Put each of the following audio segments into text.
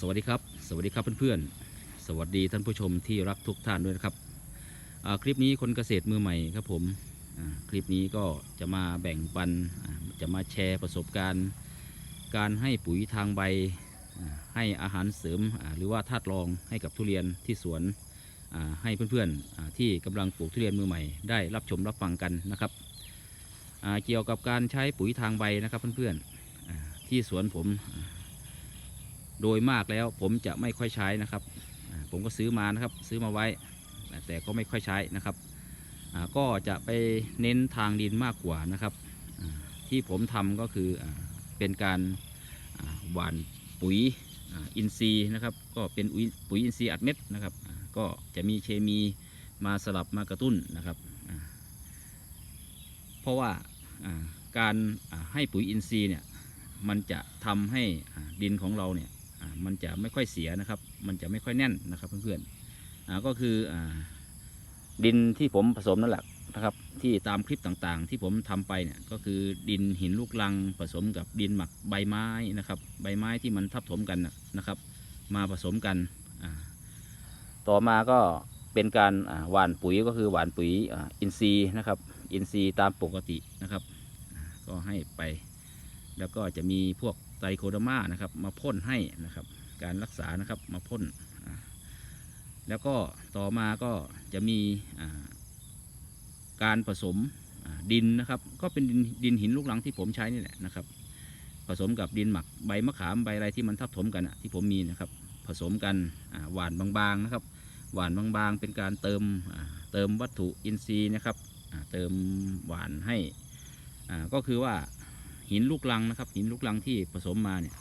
สวัสดีครับ สวัสดีครับเพื่อนๆ สวัสดีท่านผู้ชมที่รักทุกท่านด้วยนะครับ คลิปนี้คนเกษตรมือใหม่ครับผม คลิปนี้ก็จะมาแบ่งปัน จะมาแชร์ประสบการณ์ การให้ปุ๋ยทางใบ ให้อาหารเสริม หรือว่าธาตุรองให้กับทุเรียนที่สวน ให้เพื่อนๆ ที่กำลังปลูกทุเรียนมือใหม่ได้รับชมรับฟังกันนะครับ เกี่ยวกับการใช้ปุ๋ยทางใบนะครับเพื่อนๆ ที่สวนผม โดยมากแล้วผมจะไม่ค่อยใช้นะครับ ผมก็ซื้อมานะครับซื้อมาไว้ แต่ก็ไม่ค่อยใช้นะครับ ก็จะไปเน้นทางดินมากกว่านะครับ ที่ผมทำก็คือเป็นการหว่านปุ๋ยอินทรีย์นะครับ ก็เป็นปุ๋ยอินทรีย์อัดเม็ดนะครับ ก็จะมีเคมีมาสลับมากระตุ้นนะครับเพราะว่าการให้ปุ๋ยอินทรีย์เนี่ยมันจะทำให้ดินของเราเนี่ย มันจะไม่ค่อยเสียนะครับ มันจะไม่ค่อยแน่นนะครับเพื่อนๆอ่าก็คืออดินที่ผมผสมนั่นแหละนะครับ ที่ตามคลิปต่างๆ ที่ผมทำไปเนี่ยก็คือดินหินลูกลังผสมกับดินหมักใบไม้นะครับ ใบไม้ที่มันทับถมกันนะครับ มาผสมกัน ต่อมาก็เป็นการหว่านปุ๋ยก็คือหว่านปุ๋ยอินทรีย์นะครับอินทรีย์ตามปกตินะครับ ก็ให้ไป แล้วก็จะมีพวก ไตรโคโดมานะครับ มาพ่นให้นะครับ การรักษานะครับมาพ่นแล้วก็ต่อมาก็จะมีการผสมดินนะครับ ก็เป็นดินดินหินลูกหลังที่ผมใช้นี่แหละนะครับ ผสมกับดินหมักใบมะขามใบอะไรที่มันทับถมกันอะที่ผมมีนะครับ ผสมกันหวานบางๆนะครับ หวานบางๆ เป็นการเติมเติมวัตถุอินทรีย์นะครับเติมหวานให้ก็คือว่า หินลูกลังนะครับ หินลูกลังที่ผสมมาเนี่ย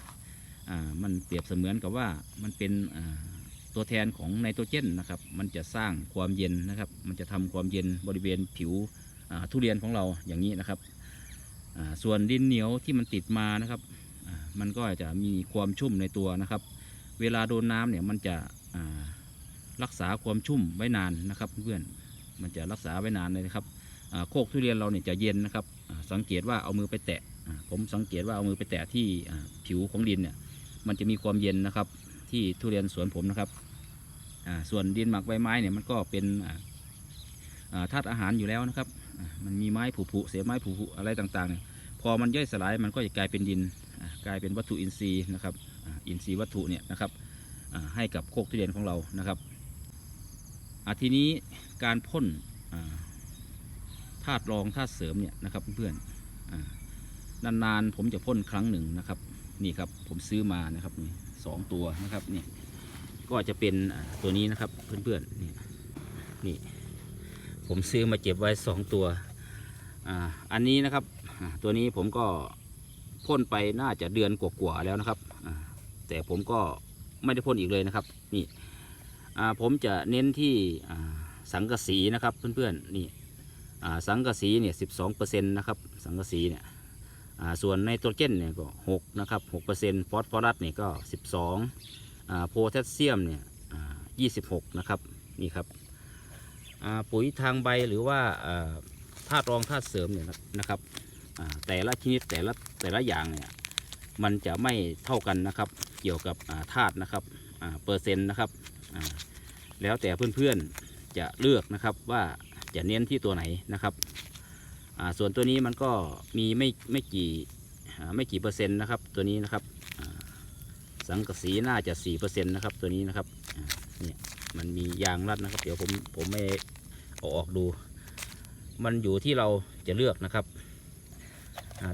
มันเปรียบเสมือนกับว่ามันเป็นตัวแทนของไนโตรเจนนะครับ มันจะสร้างความเย็นนะครับ มันจะทำความเย็นบริเวณผิวทุเรียนของเราอย่างนี้นะครับ ส่วนดินเหนียวที่มันติดมานะครับ มันก็จะมีความชุ่มในตัวนะครับ เวลาโดนน้ำเนี่ยมันจะรักษาความชุ่มไว้นานนะครับ เพื่อน มันจะรักษาไว้นานเลยนะครับโคกทุเรียนเราเนี่ยจะเย็นนะครับ สังเกตว่าเอามือไปแตะ ผมสังเกตว่าเอามือไปแตะที่ผิวของดินเนี่ยมันจะมีความเย็นนะครับที่ทุเรียนสวนผมนะครับส่วนดินหมักใบไม้เนี่ยมันก็เป็นธาตุอาหารอยู่แล้วนะครับ มันมีไม้ผุผุเศษไม้ผุผุอะไรต่างๆเนี่ยพอมันย่อยสลายมันก็จะกลายเป็นดินกลายเป็นวัตถุอินทรีย์นะครับอินทรีย์วัตถุเนี่ยนะครับให้กับโคกทุเรียนของเรานะครับอาทีนี้การพ่นธาตุรองธาตุเสริมเนี่ยนะครับเพื่อนๆอ่า นานๆผมจะพ่นครั้งหนึ่งนะครับ นี่ครับผมซื้อมานะครับนี่สองตัวนะครับนี่ก็จะเป็นตัวนี้นะครับเพื่อนๆนี่นี่ผมซื้อมาเก็บไว้สองตัวอ่าอันนี้นะครับตัวนี้ผมก็พ่นไปน่าจะเดือนกว่าๆแล้วนะครับแต่ผมก็ไม่ได้พ่นอีกเลยนะครับนี่ผมจะเน้นที่สังกะสีนะครับเพื่อนๆนี่สังกะสีเนี่ยสิบสองเปอร์เซ็นต์นะครับสังกะสีเนี่ย ส่วนไนโตรเจนเนี่ยก็หกนะครับหกเปอร์เซ็นต์ฟอสฟอรัสเนี่ยก็สิบสองโพแทสเซียมเนี่ยยี่สิบหกนะครับ นี่ครับปุ๋ยทางใบหรือว่าธาตุรองธาตุเสริมเนี่ยนะครับแต่ละชนิดแต่ละแต่ละอย่างเนี่ยมันจะไม่เท่ากันนะครับเกี่ยวกับธาตุนะครับเปอร์เซ็นต์นะครับแล้วแต่เพื่อนๆจะเลือกนะครับว่าจะเน้นที่ตัวไหนนะครับ ส่วนตัวนี้มันก็มีไม่ไม่กี่ไม่กี่เปอร์เซ็นต์นะครับ ตัวนี้นะครับสังกะสีน่าจะสี่เปอร์เซ็นต์นะครับ ตัวนี้นะครับเนี่ยมันมียางรัดนะครับ เดี๋ยวผมผมไม่เอาออกดู มันอยู่ที่เราจะเลือกนะครับ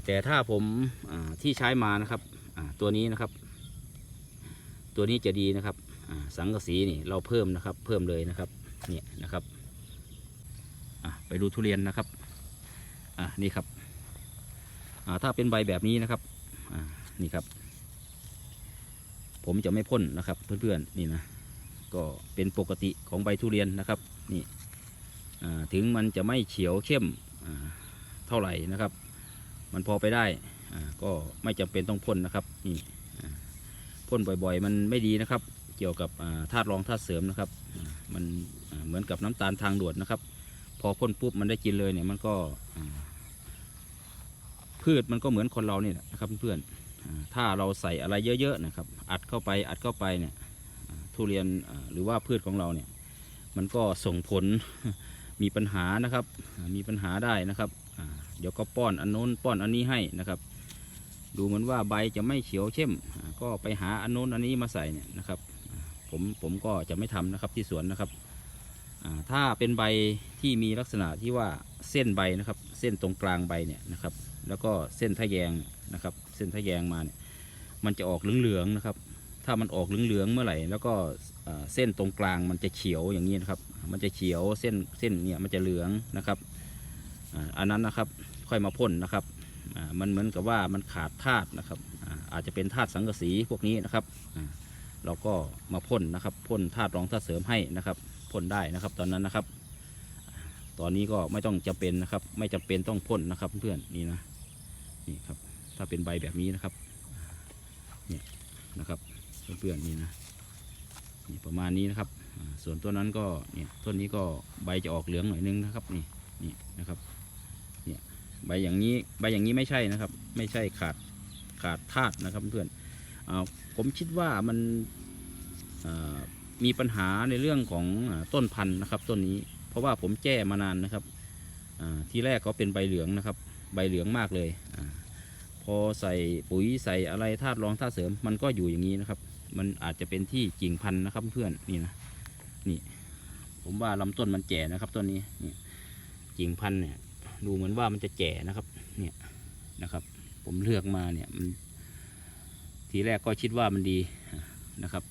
แต่ถ้าผมที่ใช้มานะครับตัวนี้นะครับ ตัวนี้จะดีนะครับสังกะสีนี่เราเพิ่มนะครับ เพิ่มเลยนะครับเนี่ยนะครับไปดูทุเรียนนะครับ อ่านี่ครับอ่าถ้าเป็นใบแบบนี้นะครับอ่านี่ครับ ผมจะไม่พ่นนะครับ เพื่อนๆนี่นะก็เป็นปกติของใบทุเรียนนะครับนี่ถึงมันจะไม่เขียวเข้มเท่าไหร่นะครับ มันพอไปได้ก็ไม่จำเป็นต้องพ่นนะครับนี่พ่นบ่อยๆ มันไม่ดีนะครับ เกี่ยวกับธาตุรองธาตุเสริมนะครับ มันเหมือนกับน้ำตาลทางด่วนนะครับ พอพ่นปุ๊บมันได้กินเลยเนี่ยมันก็พืชมันก็เหมือนคนเราเนี่ยแหละนะครับเพื่อนๆถ้าเราใส่อะไรเยอะๆนะครับ อัดเข้าไปอัดเข้าไปเนี่ยทุเรียนหรือว่าพืชของเราเนี่ยมันก็ส่งผลมีปัญหานะครับมีปัญหาได้นะครับเดี๋ยวก็ป้อนอันโน้นป้อนอันนี้ให้นะครับ ดูเหมือนว่าใบจะไม่เขียวเข้มอ่าก็ไปหาอันโน้นอันนี้มาใส่เนี่ยนะครับ ผมผมก็จะไม่ทำนะครับที่สวนนะครับ ถ้าเป็นใบที่มีลักษณะที่ว่าเส้นใบนะครับ เส้นตรงกลางใบเนี่ยนะครับ แล้วก็เส้นทะแยงนะครับ เส้นทะแยงมาเนี่ยมันจะออกเหลืองๆนะครับ ถ้ามันออกเหลืองๆเมื่อไหร่ แล้วก็เส้นตรงกลางมันจะเขียวอย่างนี้นะครับ มันจะเขียวเส้นเส้นเนี่ยมันจะเหลืองนะครับอันนั้นนะครับค่อยมาพ่นนะครับมันเหมือนกับว่ามันขาดธาตุนะครับอาจจะเป็นธาตุสังกะสีพวกนี้นะครับเราก็มาพ่นนะครับพ่นธาตุรองธาตุเสริมให้นะครับ พ่นได้นะครับ ตอนนั้นนะครับ ตอนนี้ก็ไม่ต้องจำเป็นนะครับ ไม่จำเป็นต้องพ่นนะครับ เพื่อนนี่นะนี่ครับ ถ้าเป็นใบแบบนี้นะครับเนี่ยนะครับเพื่อนๆนี่นะนี่ประมาณนี้นะครับ ส่วนต้นนั้นก็เนี่ยต้นนี้ก็ใบจะออกเหลืองหน่อยนึงนะครับนี่นี่นะครับเนี่ยใบอย่างนี้ใบอย่างนี้ไม่ใช่นะครับ ไม่ใช่ขาดขาดธาตุนะครับเพื่อนอ่าผมคิดว่ามันอ่า มีปัญหาในเรื่องของต้นพันธุ์นะครับ ต้นนี้ เพราะว่าผมแจ้มานานนะครับทีแรกเขาเป็นใบเหลืองนะครับ ใบเหลืองมากเลยอพอใส่ปุ๋ยใส่อะไรธาตุรองธาตุเสริม มันก็อยู่อย่างนี้นะครับ มันอาจจะเป็นที่กิ่งพันธุ์นะครับเพื่อนนี่นะนี่ ผมว่าลำต้นมันแก่นะครับต้นนี้นี่กิ่งพันธุ์เนี่ย ดูเหมือนว่ามันจะแก่นะครับ เนี่ยนะครับ ผมเลือกมาเนี่ยมันทีแรกก็คิดว่ามันดีนะครับ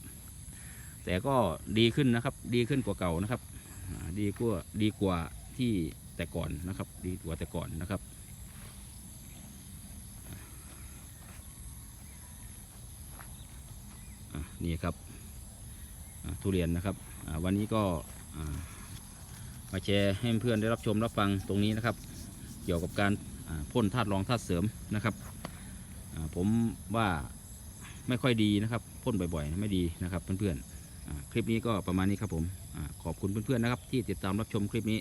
แต่ก็ดีขึ้นนะครับ ดีขึ้นกว่าเก่านะครับ ดีกว่าดีกว่าที่แต่ก่อนนะครับ ดีกว่าแต่ก่อนนะครับนี่ครับทุเรียนนะครับวันนี้ก็มาแชร์ให้เพื่อนได้รับชมรับฟังตรงนี้นะครับ เกี่ยวกับการพ่นธาตุรองธาตุเสริมนะครับผมว่าไม่ค่อยดีนะครับพ่นบ่อยๆ ไม่ดีนะครับเพื่อนๆอ่า คลิปนี้ก็ประมาณนี้ครับผมอขอบคุณเพื่อนๆนะครับ ที่ติดตามรับชมคลิปนี้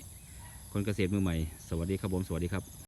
คนเกษตรมือใหม่ สวัสดีครับผม สวัสดีครับ